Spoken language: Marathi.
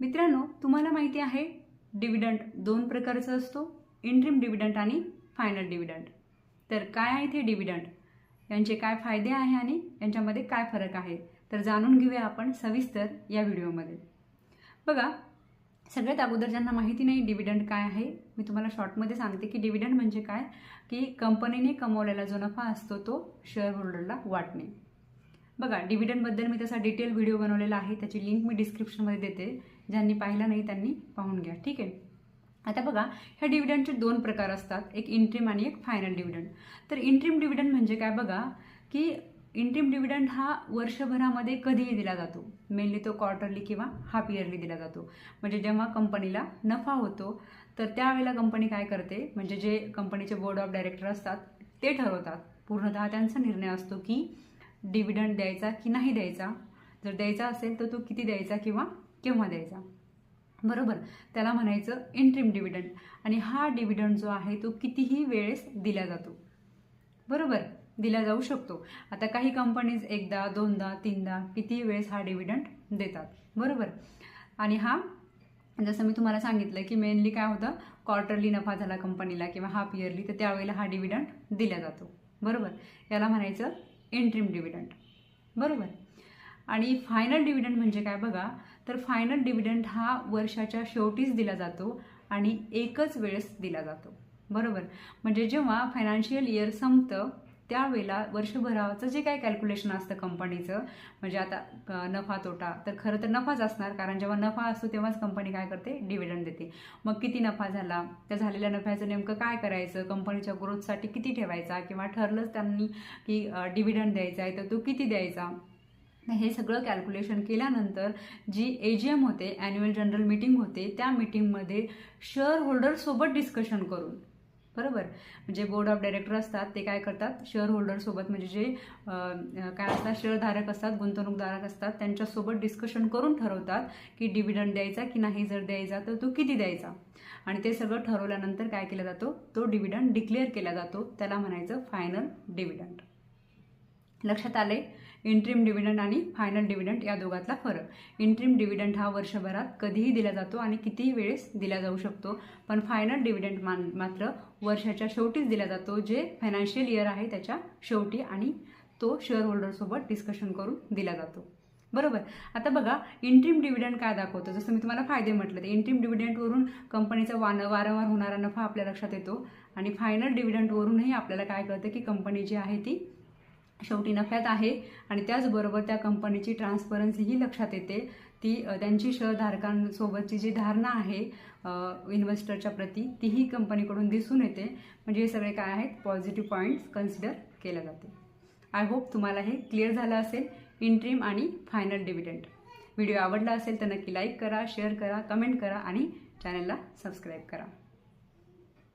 मित्रांनो तुम्हाला माहिती आहे डिव्हिडंट दोन प्रकारचा असतो इंट्रीम डिविडंट आणि फायनल डिविडंट तर काय आहे ते डिविडंट यांचे काय फायदे आहे आणि यांच्यामध्ये काय फरक आहे? तर जाणून घेऊया आपण सविस्तर या व्हिडिओमध्ये. बघा सगळ्यात अगोदर ज्यांना माहिती नाही डिव्हिडंड काय आहे मी तुम्हाला शॉर्टमध्ये सांगते की डिव्हिडंड म्हणजे काय? की कंपनीने कमवलेला जो नफा असतो तो शेअर होल्डरला वाटणे. बघा डिव्हिडंडबद्दल मी तसा डिटेल व्हिडिओ बनवलेला आहे त्याची लिंक मी डिस्क्रिप्शनमध्ये देते. ज्यांनी पाहिला नाही त्यांनी पाहून घ्या. ठीक आहे? आता बघा ह्या डिव्हिडंडचे दोन प्रकार असतात. एक इंट्रीम आणि एक फायनल डिव्हिडंड तर इंट्रीम डिव्हिडंड म्हणजे काय बघा की इंट्रीम डिव्हिडंड हा वर्षभरामध्ये कधीही दिला जातो. मेनली तो क्वार्टरली किंवा हाफ इयरली दिला जातो. म्हणजे जेव्हा कंपनीला नफा होतो तर त्यावेळेला कंपनी काय करते? म्हणजे जे कंपनीचे बोर्ड ऑफ डायरेक्टर असतात ते ठरवतात. पूर्णतः त्यांचा निर्णय असतो की डिव्हिडंड द्यायचा की नाही द्यायचा. जर द्यायचा असेल तर तो किती द्यायचा किंवा केव्हा द्यायचा. बरोबर? त्याला म्हणायचं इंट्रीम डिव्हिडंड आणि हा डिव्हिडंड जो आहे तो कितीही वेळेस दिला जातो. बरोबर? दिला जाऊ शकतो. आता काही कंपनीज एकदा दोनदा तीनदा कितीही वेळेस हा डिव्हिडंड देतात. बरोबर? आणि हा जसं मी तुम्हाला सांगितलं की मेनली काय होतं? क्वार्टरली नफा झाला कंपनीला किंवा हाफ इयरली तर त्यावेळेला हा डिव्हिडंड दिला जातो. बरोबर? याला म्हणायचं इंट्रीम डिव्हिडंड बरोबर? आणि फायनल डिव्हिडंड म्हणजे काय बघा? तर फायनल डिव्हिडंड हा वर्षाच्या शेवटीच दिला जातो आणि एकच वेळेस दिला जातो. बरोबर? म्हणजे जेव्हा फायनान्शियल इयर संपतं त्यावेळेला वर्षभराचं जे काही कॅल्क्युलेशन असतं कंपनीचं म्हणजे आता नफा तोटा तर खरं तर नफाच असणार कारण जेव्हा नफा असतो तेव्हाच कंपनी काय करते? डिव्हिडंड देते. मग किती नफा झाला? त्या झालेल्या नफ्याचं नेमकं काय करायचं? कंपनीच्या ग्रोथसाठी किती ठेवायचा? किंवा ठरलंच त्यांनी की डिव्हिडंड द्यायचा आहे तर तो किती द्यायचा? हे सगळं कॅल्क्युलेशन केल्यानंतर जी ए जी एम होते ॲन्युअल जनरल मीटिंग होते त्या मीटिंगमध्ये शेअर होल्डरसोबत डिस्कशन करून. बरोबर? म्हणजे बोर्ड ऑफ डायरेक्टर असतात ते काय करतात? शेअर होल्डरसोबत म्हणजे जे काय असतात? शेअरधारक असतात गुंतवणूकदारक असतात त्यांच्यासोबत डिस्कशन करून ठरवतात की डिव्हिडंड द्यायचा की नाही जर द्यायचा तर तो किती द्यायचा. आणि ते सगळं ठरवल्यानंतर काय केला जातो? तो डिव्हिडंड डिक्लेअर केला जातो. त्याला म्हणायचं फायनल डिव्हिडंड लक्षात आले इंट्रीम डिव्हिडंड आणि फायनल डिव्हिडंड या दोघातला फरक. इंट्रीम डिव्हिडंड हा वर्षभरात कधीही दिला जातो आणि कितीही वेळेस दिला जाऊ शकतो. पण फायनल डिव्हिडंड मान मात्र वर्षाच्या शेवटीच दिला जातो जे फायनान्शियल इयर आहे त्याच्या शेवटी आणि तो शेअर होल्डरसोबत डिस्कशन करून दिला जातो. बरोबर? आता बघा इंट्रीम डिव्हिडंड काय दाखवतो? जसं मी तुम्हाला फायदे म्हटलं ते इंट्रीम डिव्हिडंडवरून कंपनीचा वान वारंवार होणारा नफा आपल्या लक्षात येतो आणि फायनल डिव्हिडंडवरूनही आपल्याला काय कळतं की कंपनी जी आहे ती शेवटी नफ्यात आहे आणि त्याचबरोबर त्या कंपनीची ट्रान्सपरन्सीही लक्षात येते. ती त्यांची शेअरधारकांसोबतची जी धारणा आहे इन्व्हेस्टरच्या प्रती तीही कंपनीकडून दिसून येते. म्हणजे हे सगळे काय आहेत? पॉझिटिव्ह पॉईंट्स कन्सिडर केले जाते. आय होप तुम्हाला हे क्लिअर झालं असेल. इंट्रीम आणि फायनल डिव्हिडंड व्हिडिओ आवडला असेल तर नक्की लाईक करा शेअर करा कमेंट करा आणि चॅनलला सबस्क्राईब करा.